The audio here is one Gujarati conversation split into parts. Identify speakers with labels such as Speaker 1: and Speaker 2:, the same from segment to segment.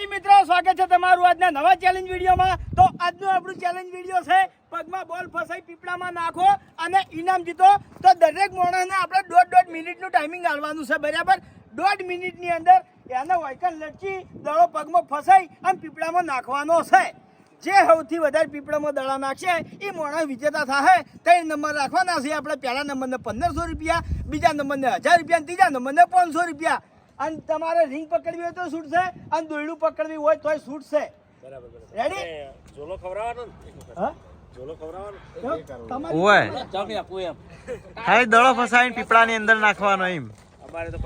Speaker 1: માતાજી મિત્રો, સ્વાગત છે તમારું આજના નવા ચેલેન્જ વિડીયોમાં. તો આજનું આપણું ચેલેન્જ વીડિયો છે, પગમાં બોલ ફસાઈ પીપળામાં નાખો અને ઇનામ જીતો. તો દરેક માણસને આપણે દોઢ દોઢ મિનિટનું ટાઈમિંગ આલવાનું છે, બરાબર? દોઢ મિનિટની અંદર એને વાયકન લટકી દળો પગમાં ફસાઈ અને પીપળામાં નાખવાનો છે. જે સૌથી વધારે પીપળામાં દડા નાખશે, એ માણસ વિજેતા થાય ત્રણ નંબર રાખવાના છે આપણે. પહેલા નંબરને પંદરસો રૂપિયા, બીજા નંબરને હજાર રૂપિયા ત્રીજા નંબરને પાંચસો રૂપિયા. અને તમારે રિંગ પકડવી હોય તો છૂટશે અને દોયડું પકડવી હોય તોય છૂટશે. રેડી
Speaker 2: ઝોલો ખવડાવવાનો.
Speaker 1: હા?
Speaker 3: દડો ફસાવીને પીપળાની અંદર નાખવાનો એમ.
Speaker 2: અમારે તો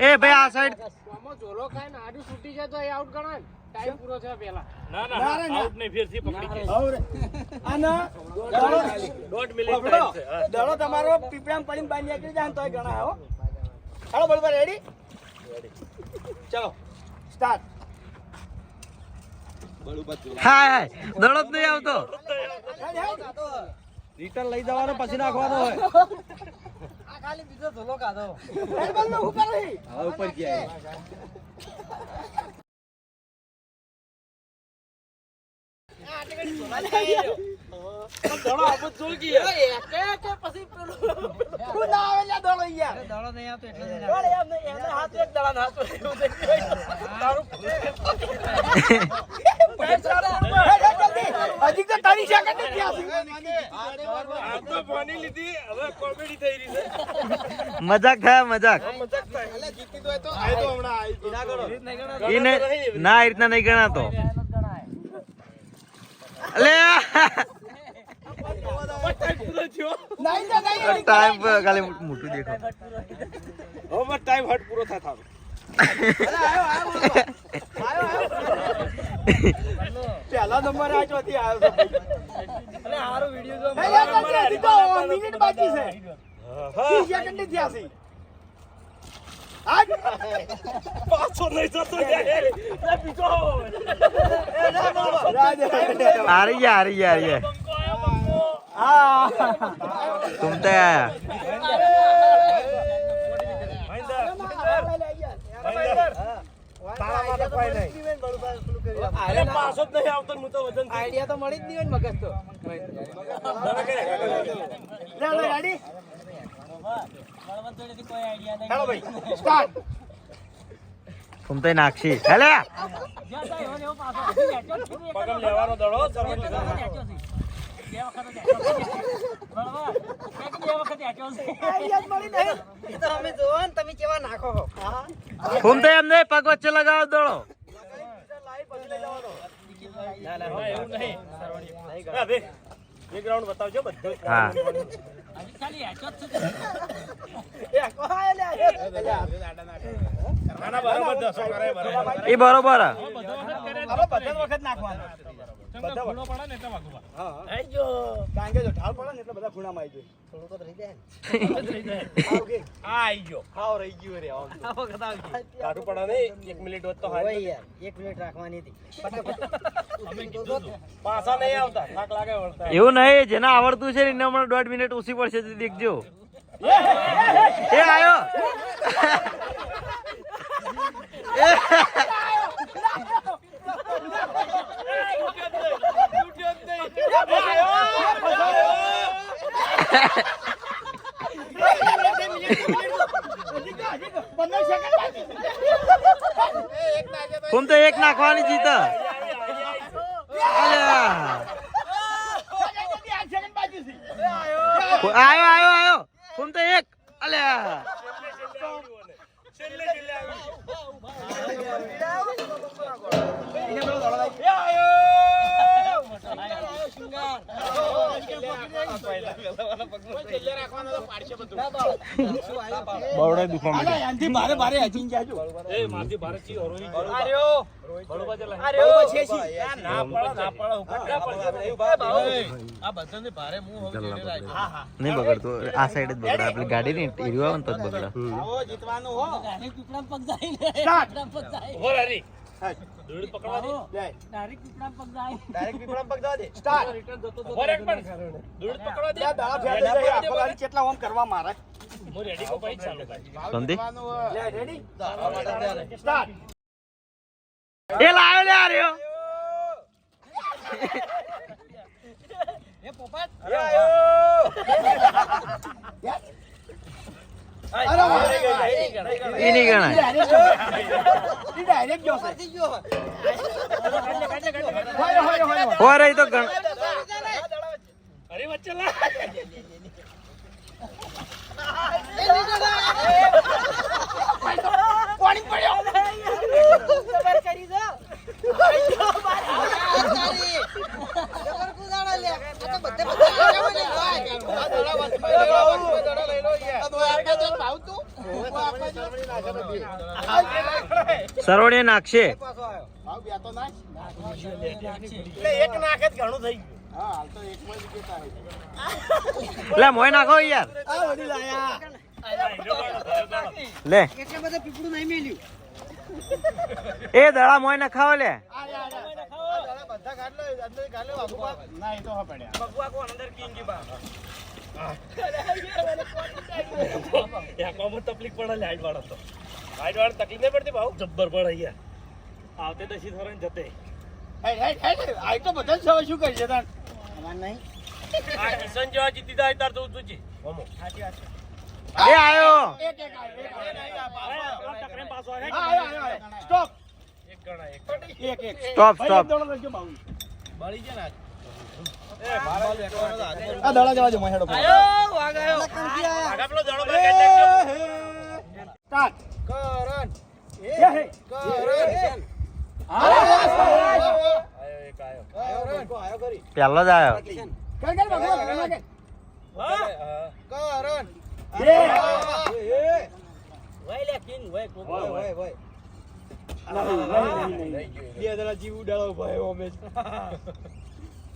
Speaker 3: એ ભાઈ
Speaker 4: જાય તો એ આઉટ ગણાય ટાઈમ પૂરો થયો પેલા
Speaker 1: દડો
Speaker 2: હા.
Speaker 1: તમારો પીપળામ પડીને બાંધી નીકળી જાય તોય ગણાય હો હાલો બરોબર રેડી ચલો સ્ટાર્ટ
Speaker 3: હાય હાય જ નહીં આવતો
Speaker 1: રિટર્ન લઈ જવાનો પછી નાખવાનો હોય.
Speaker 4: આ ખાલી બીજો ઝોલો ખાધો
Speaker 1: ઉપર રહી.
Speaker 3: ઉપર ગયા
Speaker 1: શું ના આવે લ્યા હજી તો તારી સેકન્ડ જ થયા છે.
Speaker 2: આ તો પાણી લીધી હવે કોમેડી થઈ રહી છે.
Speaker 3: મજાક થાય. મજાક ના એ રીતના નહીં ગણાતો. અલે. ટાઈમ ખાલી મોટું દેખો
Speaker 2: ટાઈમ હટ પૂરો થાય થાવ.
Speaker 1: પહેલા નંબર આ ચોથી આવ્યો છે. હે, યાર, જલ્દી, તો મિનિટ બાકી છે ત્રીસ સેકન્ડ જ થયા છે
Speaker 2: પાછો નહીં જતો
Speaker 3: હારી ગયા હારી ગયા હારી ગયા
Speaker 1: હા
Speaker 3: तुम तो आया
Speaker 2: તારા માટે કોઈ નહીં. અરે પાછો જ નહીં આવતો ને હું તો વજન થઈ.
Speaker 4: આઈડિયા તો મળી જ નહીં હોય ને મગજ તો
Speaker 1: લે, લે, ready? હેલો ભાઈ સ્ટાર્ટ
Speaker 3: तुम तो नाक्षी हेले
Speaker 2: પગમ લેવાનો દડો બે વખત
Speaker 4: ફોન તો
Speaker 3: એમને પગ વચ્ચે લગાવો દોડો.
Speaker 2: બેકગ્રાઉન્ડ બતાવજો બધું હા એ બરોબર વખત નાખવાનું બધું
Speaker 3: હા
Speaker 2: પડે ને એટલે દસો
Speaker 3: હા
Speaker 1: આઈ વખત વખત. હા. કારણ કે જો ઢાળ પડે ને એટલે બધા ખૂણામાં આવી જાય. આવું કે?
Speaker 2: આ આઈ ગયો.
Speaker 1: હાવ રહી ગયું રે આમ.
Speaker 2: કાઢું પડે ને 1 મિનિટ હોત તો હારી.
Speaker 4: યાર 1 મિનિટ રાખવાની હતી.
Speaker 2: પાછા નહીં આવતા. થાક લાગે વળતા.
Speaker 3: એવું નહીં જેને આવડતું છે ને એને હમણાં દોઢ મિનિટ ઓછી પડશે તે દેખજો. એ આયો.
Speaker 1: એ સેકન્ડ કોમ તો એક નાખવાની જીત.
Speaker 3: આયો આયો આયો. કોમ તો એક. અલ્યા.
Speaker 2: છેલ્લે છેલ્લે આવ્યું.
Speaker 1: અલા, આનાથી ભારે ભારે જાજો.
Speaker 2: એ મારથી ભારત ચી હરોઈ ગયો. બરોબર છે લા.
Speaker 1: બરોબર છે શી?
Speaker 2: આ ના પડે, ના પડે, હુકમ ના પડે.
Speaker 3: નહીં બગડતું આ સાઈડ જ બગડે આપણી ગાડી ને એરિયો આવે ને તો જ બગડે
Speaker 1: આવો જીતવાનું હો
Speaker 4: પગ
Speaker 2: જાય રહે હરી. દોરડું પકડવા દે.
Speaker 4: ડાયરેક્ટ પીપળામાં પગ જાય.
Speaker 1: ડાયરેક્ટ પીપળામાં પગ જવા દે. સ્ટાર્ટ.
Speaker 2: ઊભો રહે એક પણ. દોરડું પકડવા દે.
Speaker 1: દાડા ફેર દે. આખો દાડી કેટલા ઓમ કરવા મારે?
Speaker 3: સંધી
Speaker 1: લે રેડી સ્ટાર્ટ
Speaker 3: એ લાવ્યો લે આ રહ્યો. ઈ નહીં ગણાય
Speaker 1: ડાયરેક્ટ જોશે હોય હોય હોય
Speaker 3: રહી તો ગણ સરવણીએ નાખશે.
Speaker 2: એક નાખે જ ઘણું થઈ ગયું.
Speaker 3: લે મોય નાખો યાર.
Speaker 1: આ વડી લાયા
Speaker 3: લે.
Speaker 4: બધે
Speaker 3: એ દડા મોય નખાવો લે
Speaker 2: તકલીફ પડે લાઈટ વાળો તો. લાઈટ વાળો તકલીફ નહીં પડતી ભાવ જબ્બર પડે અહીંયા આવતે દસી ધોરણ જતે.
Speaker 1: આઈ તો બધા સવા શું કરી છે તાન
Speaker 2: આ કિશન જેવા જીતી જાય તાર તું તુજી ઓમો
Speaker 3: એ આયો.
Speaker 1: એક એક આયો, એક
Speaker 2: પાછો
Speaker 1: આયો. આયો, આયો, આયો. સ્ટોપ
Speaker 2: એક ગણા એક
Speaker 1: એક એક.
Speaker 3: સ્ટોપ સ્ટોપ
Speaker 1: એક દડો લખજો બાઉલ.
Speaker 2: બળી જાય ને
Speaker 1: આ દડા જવા જો મહેડો
Speaker 2: આગા પેલો દડો નાખજો.
Speaker 1: સ્ટાર્ટ. કરણ. એ હે. હા.
Speaker 2: આયો એક આયો.
Speaker 3: પહેલો જ આયો.
Speaker 1: કર કર બગડો કર.
Speaker 2: હા.
Speaker 1: એ
Speaker 2: વઈ લે કિંગ વઈ કોક વઈ
Speaker 1: નહીં.
Speaker 2: બે દડા જીવ ઉડાડો ભાઈ ઓમે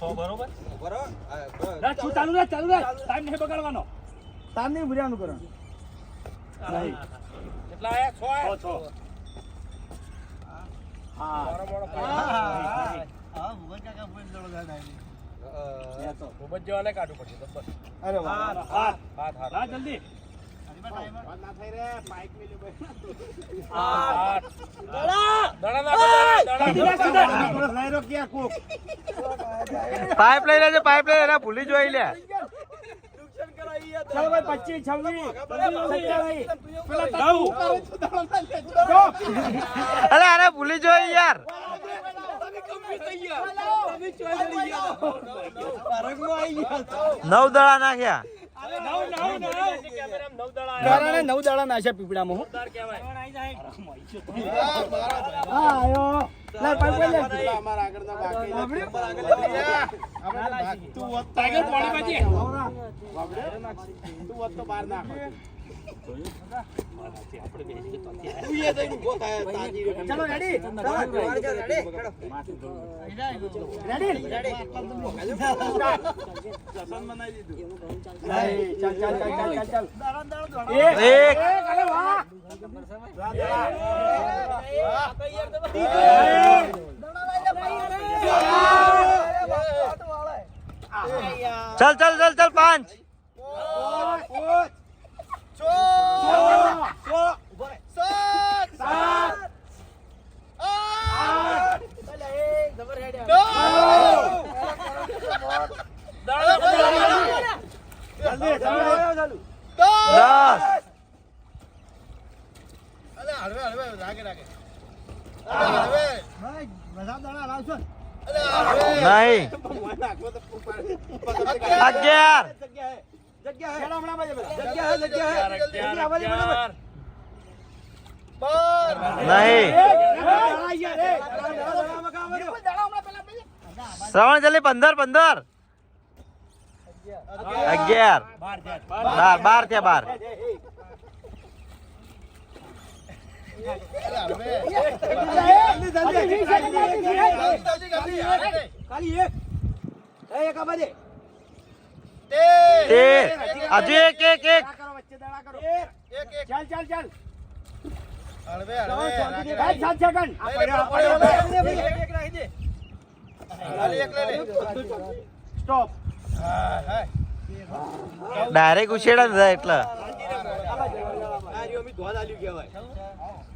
Speaker 2: સો બરોબર
Speaker 1: રાખ, શું ચાલુ રાખ, ચાલુ રાખ. ટાઈમ નહીં બગાડવાનો ટાઈમ નહીં ભૂલ્યાનું કરો નહીં
Speaker 2: કેટલા આયા છ
Speaker 1: છ, છ. હા
Speaker 2: મોડો મોડો
Speaker 1: એ તો.
Speaker 2: ખૂબ જ જવાને કાઢવું પડશે જબ્બર
Speaker 1: અરે વાહ હા
Speaker 2: હાથ
Speaker 1: હા જલ્દી
Speaker 2: હાથ દડા ના દડા
Speaker 1: લઈ રો ક્યાં કોક
Speaker 3: પાઇપ લઈ લેજે પાઇપ લઈ લે ભૂલી જોઈ લે.
Speaker 1: ચાલો ભાઈ પચીસ છવ્વીસ
Speaker 3: અરે અરે ભૂલી જોઈ યાર. નવ દડા નાખ્યા.
Speaker 2: કેમેરામાં નવ દડા નાખ્યા
Speaker 1: કારણે નવ દાડા નાખ્યા પીપળામાં હું
Speaker 2: જોરદાર કહેવાય
Speaker 1: હા આયો લે પાઇપ લઈ લે ટાઈગર પાણી બાજી ચલો રેડી રેડી ચાલ ચાલ ચાલ ચાલ ચાલ એક
Speaker 3: એક.
Speaker 1: અરે
Speaker 3: चल चल चल पांच। દસ નહીં. અગિયાર. શ્રવણ જલ્દી પંદર પંદર. અગિયાર. બાર બાર. થયા બાર
Speaker 1: જલ્દી, જલ્દી, જલ્દી, જલ્દી. ખાલી એક એ એક આબાજે.
Speaker 3: તે હજુ એક એક એક.
Speaker 1: ચાલ ચાલ ચાલ સાત સાત સેકન્ડ. સ્ટોપ
Speaker 3: ડાયરેક્ટ ઉછેડા દીધા એટલે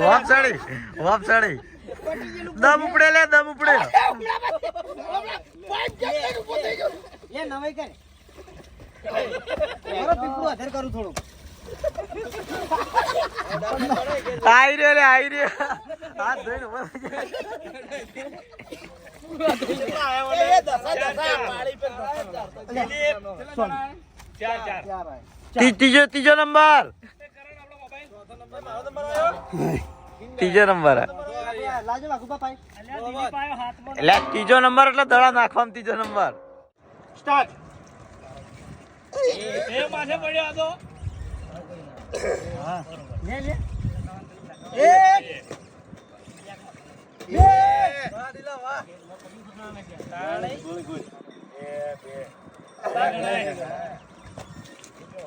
Speaker 3: વાપસાડી વાપસાડી દમ ઉપડે લે દમ ઉપડે. આઈ રે લે આઈ રે હાથ ધોઈને ઊભો થઈ જા. તી- ત્રીજો ત્રીજો નંબર. ત્રીજો નંબર. એટલે ત્રીજો નંબર એટલે દડા નાખવા ત્રીજો નંબર.
Speaker 1: સ્ટાર્ટ
Speaker 2: એ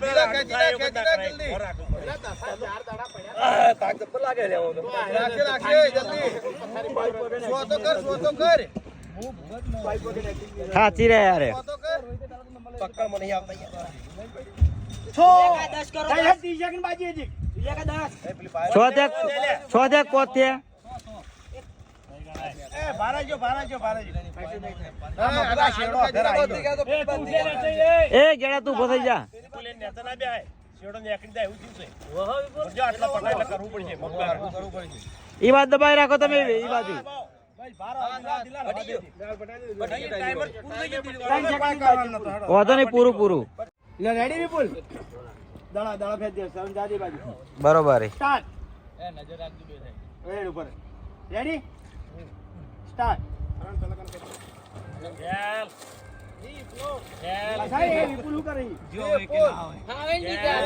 Speaker 2: પેલા ખેંચી નાખ, ખેંચી નાખ જલ્દી. આ, તાક જબ્બર લાગે છે આવો તો.
Speaker 3: સાચી રે યાર.
Speaker 2: પક્કા મને આવતા એ
Speaker 3: છો. તે છો તે કોત તે
Speaker 1: એ ભારાજો ભારાજો ભારાજો.
Speaker 2: હા, આ શેરડો ઘર આવી ગયો.
Speaker 3: એ ગેડા તું ફસાઈ જા. ઈ વાત દબાઈ રાખો તમે એ બાજુ. વાંધો નહીં પૂરું પૂરું.
Speaker 1: રેડી વિપુલ? દડા દડા ફેર દે સર જાદી બાજુ.
Speaker 3: બરોબર હે.
Speaker 1: સ્ટાર્ટ. રેડ ઉપર. રેડી સ્ટાર્ટ
Speaker 2: ચાલ. ગેલ
Speaker 1: સાહેબ એ વિપુલ કરે
Speaker 4: આવે ને ચાલ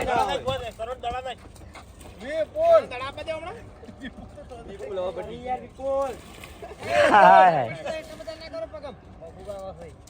Speaker 2: દડા નાખ, બોલ, કરોડ દડા નાખ.
Speaker 1: યાર વિપુલ
Speaker 3: હાય હાય.
Speaker 2: કાકા. હા, એટલે બાજલા બાજુ.
Speaker 1: વિપુલ ચાલ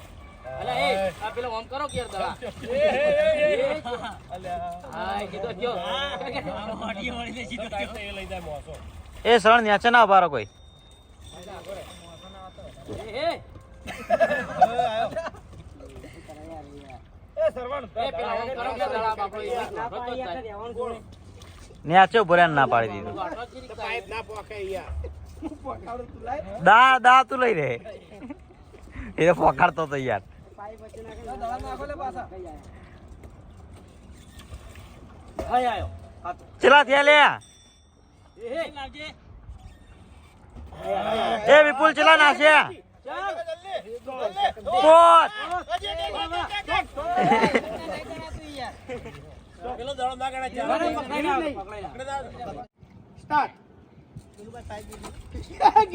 Speaker 5: અલા એ આ પેલો ઓમ કરો કે યાર હા કીધો કયો
Speaker 2: એ લઈ જાય મોસો
Speaker 6: એ સણ ન્યાચે ના ઊભા કોઈ.
Speaker 5: એ એ. એ પેલા ઓમ કરો કે દડા બાપડો એ વાતો જ થાય.
Speaker 6: ન્યાચે ઊભો રહ્યા ના પાડી દીધું. દા દા તું લઈ રે એ તો પકડતો તો યાર. ચલા થયા લે.
Speaker 5: એ
Speaker 6: વિપુલ ચલા નાખ્યા
Speaker 5: ચાલ
Speaker 6: પોત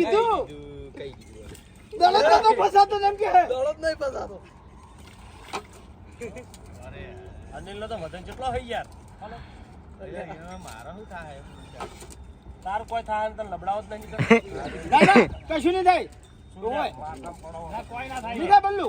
Speaker 2: પેલો દડો તો ફસાતો ચાર
Speaker 5: કે ના પકડાઈ ના
Speaker 3: સ્ટાર્ટ કીધું દળત તો તો ફસાતો અરે
Speaker 2: અનિલ નો તો વજન કેટલો હઈ યાર તાર કોઈ થાય તો તને લબડાવો જ નહીં.
Speaker 3: ના ના કશું નહીં થાય. ઓય.
Speaker 2: કોઈ ના થાય.
Speaker 3: નહીં થાય બલ્લુ.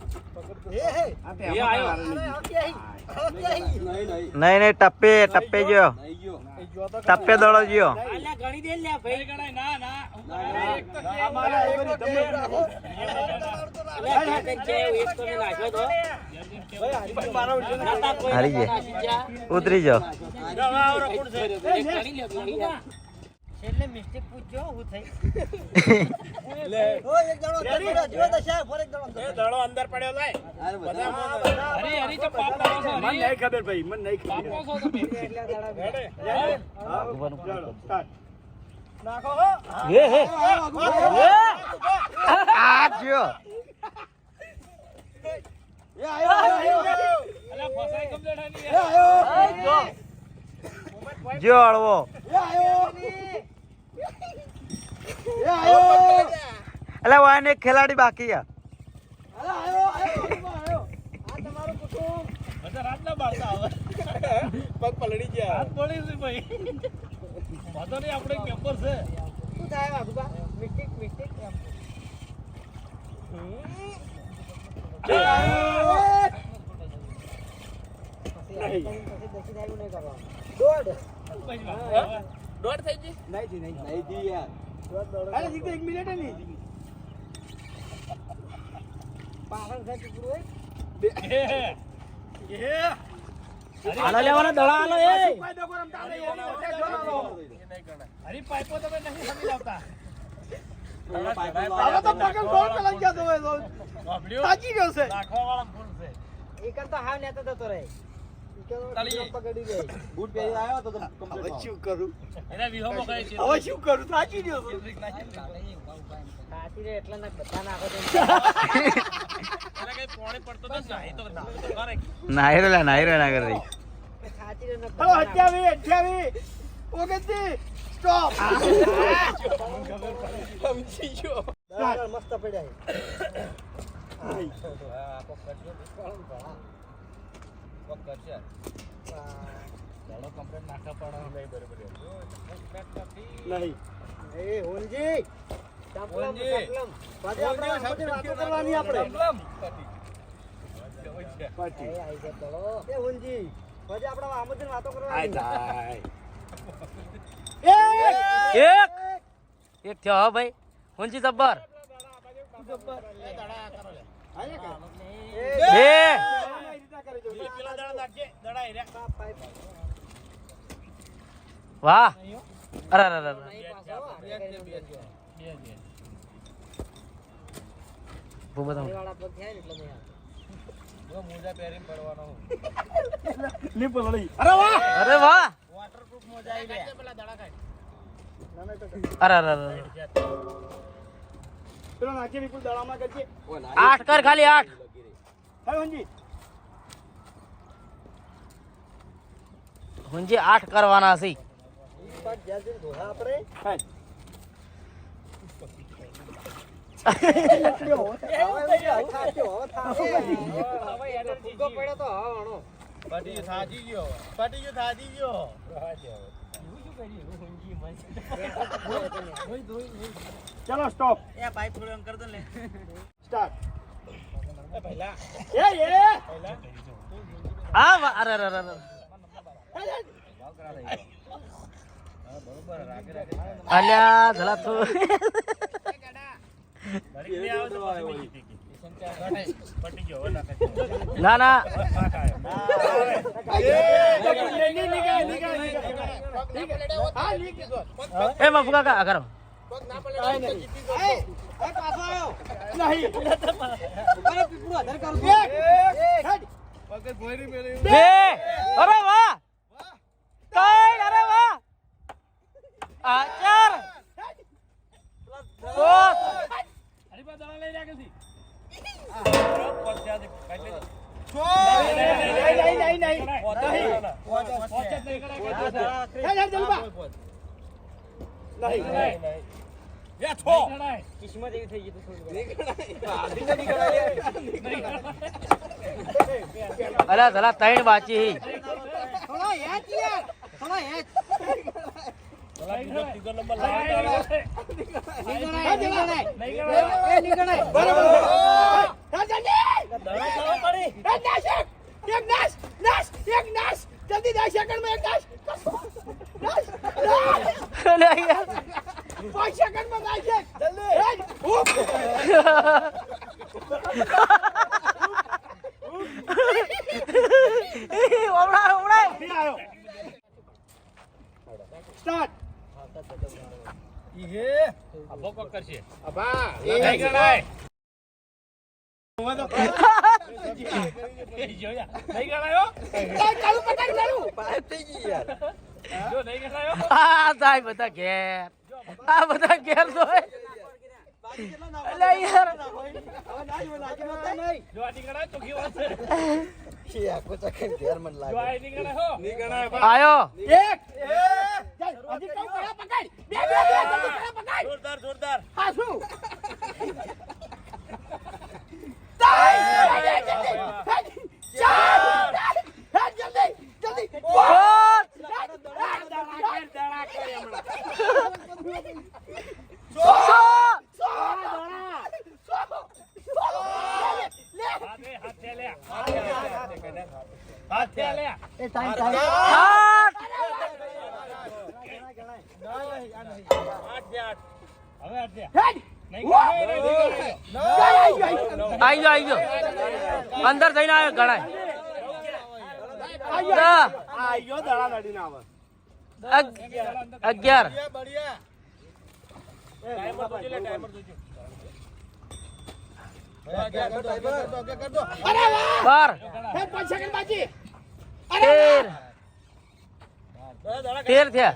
Speaker 6: નહીં નહીં ટપ્પે ટપ્પે જો ટપ્પે દોડો જો
Speaker 5: અલ્યા ગણી દે લ્યા. ભાઈ મિસ્ટેક પૂછજો હું
Speaker 3: થઈ એક ઓ એક
Speaker 5: અલ્યા બે ત્રણ છે એક તો મેં નાખ્યો તો નાતા કોઈ
Speaker 6: હારી ગયા.
Speaker 5: નાસી જા.
Speaker 6: ઉતરી જો
Speaker 5: એક ગણી લ્યો, લ્યો.
Speaker 2: દડો અંદર પડ્યો લાય બધા
Speaker 3: મને નહીં ખબર ભાઈ મને નહીં ખબર ચાલો સ્ટાર્ટ નાખો હો
Speaker 6: આ જો
Speaker 3: એ આયો એ આયો
Speaker 6: જો અળવો
Speaker 3: એ આયો એ આયો
Speaker 6: એટલે વાયને એક ખેલાડી બાકી છે.
Speaker 3: આયો આયો આયો આ
Speaker 2: પગ પલળી ગયા હાથ પડી છે ભાઈ વાંધો નહીં આપણે પેપર છે
Speaker 3: શું થાય બાબુબા મિસ્ટેક મિસ્ટેક
Speaker 2: દોઢ થઈ ગઈ
Speaker 3: અરે જીતો એક મિનિટ નહીં
Speaker 5: આનો લેવાના દડા આલો એ.
Speaker 2: અરે પાઇપો તમે નહીં સમજી લાવતા.
Speaker 3: હવે તો પકડ ગોળ પેલા ગયા તો? તાજી ગયો છે.
Speaker 2: નાખવા વાળા છે.
Speaker 3: હવે શું કરું?
Speaker 2: એના વિહોમાં કઈ છે?
Speaker 3: હવે શું કરું? તાજી ગયો છે
Speaker 2: એના કઈ પોણી પડતો તો નહીં તો ના તો કરે
Speaker 6: નાઈ રેલા નાઈ રે
Speaker 3: હલો અઠ્યાવી અઠ્યાવી ઓગણત્રીસ. સ્ટોપ. સમજી ગયો. મસ્ત પડ્યા નહીં કરશે. હોનજી પાછી આપણે આમાંથી નહીં બરોબર નહીં. એ હોનજી! પછી આપણે આમાંથી વાતો કરવાની એ!
Speaker 6: એક! એક! થયો હો ભાઈ. હુંજી જબ્બર. જબ્બર.
Speaker 3: એ કરી
Speaker 2: એ.
Speaker 6: વાહ. અરે અરે અરે.
Speaker 3: અરે. વાહ.
Speaker 6: અરે અરે અરે આઠ કર ખાલી આઠ
Speaker 3: હવે હોનજી હુંજી આઠ કરવાના છે.
Speaker 1: ચલો સ્ટોપ સ્ટાર્ટ એ એ
Speaker 3: આ વા- અરે અરે અરે અરે. અલ્યા જલા તો. ના ના. એ બાપુ કાકા કરો. અરે વાહ. ત્રણ અરે વાહ! આ ચાર પાંચ અલા જલા ત્રણ બાચી હી
Speaker 1: એક નાશ નાશ એક નાશ જલ્દી દસ સેકન્ડમાં એક નાશ નાશ નાશ
Speaker 3: અલ્યા યાર.
Speaker 1: પાંચ સેકન્ડમાં નાશ એક જલ્દી ઉપ
Speaker 3: ઓવડાય ઓવડાય
Speaker 1: ફી આવ્યો સ્ટાર્ટ ચાલુ પકડ ચાલુ
Speaker 3: આ થાય બધા ઘેર આ બધા ઘેર તો અલ્યા યાર આયો
Speaker 1: એક ચાલ હજી કઈ કડા પકડ. બે બે બે જલ્દી કડા પકડ.
Speaker 2: જોરદાર જોરદાર.
Speaker 1: હા શું? હાથે લે ચાર, હેડ જલ્દી જલ્દી.
Speaker 3: પાંચ. છ આઠ આઈ ગયો આઈ. ગયો અંદર જઈને આવ્યો ગણાય. અગિયાર. બાર. તેર. તેર થયા.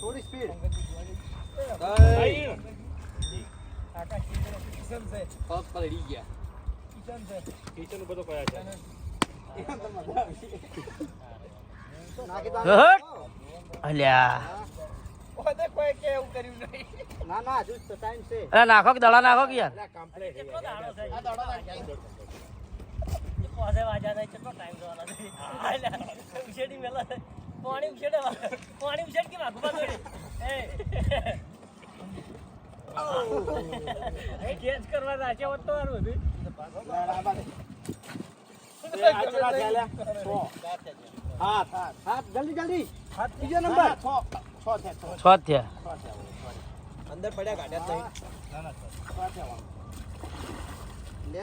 Speaker 1: થોડી સ્પીડ
Speaker 3: હટ. અલ્યા.
Speaker 1: ના ના હજુ તો ટાઈમ છે.
Speaker 3: નાખો કે દડા નાખો કે યાર?
Speaker 1: હાથ. જલ્દી જલ્દી. હાથ બીજો નંબર. છ છ થયા છ
Speaker 3: છ થયા.
Speaker 1: અંદર પડ્યા ગાડ્યા નહીં. લે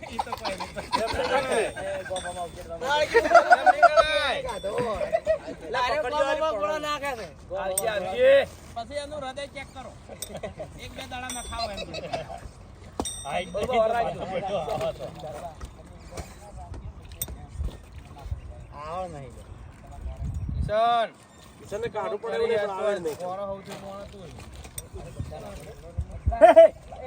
Speaker 1: નહીં. નહીં ગણા નહીં ગણા હા જલ્દી હા જલ્દી
Speaker 3: લારે ગોળો ગોળો નાખે છે. પછી એનું હૃદય ચેક કરો. એક બે દાડા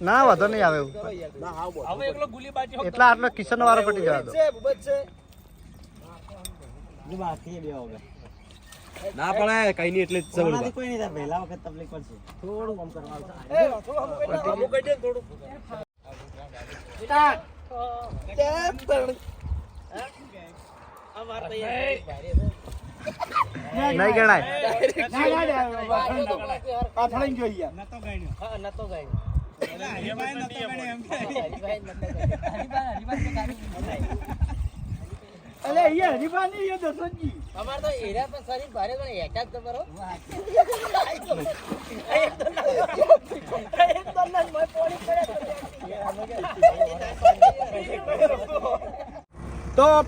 Speaker 3: ના
Speaker 7: વાંધો નહીં આવે એવું.
Speaker 3: હવે એકલો ગુલી બાજી
Speaker 7: એટલા આટલો કિશન વાળો પટી જવા દો
Speaker 8: ના પણ કઈ નહીં એટલે
Speaker 7: નહીં ગણાય
Speaker 1: ના ના ગણાય જોઈએ
Speaker 3: નતો ગઈ
Speaker 1: અલે અહીંયા હરીફા નહીં એ
Speaker 3: અમાર તો એરિયા પર સારી ભારે પણ એકાદ તો બરો
Speaker 1: તો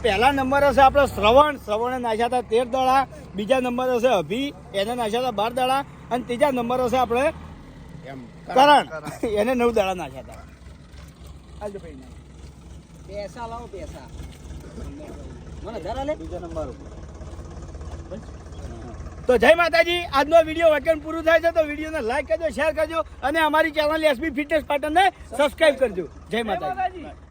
Speaker 1: પહેલા નંબર હશે આપણે શ્રવણ. શ્રવણે નાખ્યા હતા તેર દડા બીજા નંબર હશે અભી. એને નાખ્યા હતા બાર દડા અને ત્રીજા નંબર હશે આપણે કરણ. એને નવ દડા નાખ્યા હતા. હાલજો ભાઈ
Speaker 3: પૈસા લાવો પૈસા. મને ધરા લે બીજા નંબર
Speaker 1: તો જય માતાજી. આજનો વીડિયો વચન પૂરું થાય છે તો વિડીયોને લાઈક કરજો શેર કરજો અને અમારી ચેનલ એસબી ફિટનેસ પાટણને સબસ્ક્રાઇબ કરજો. જય માતાજી.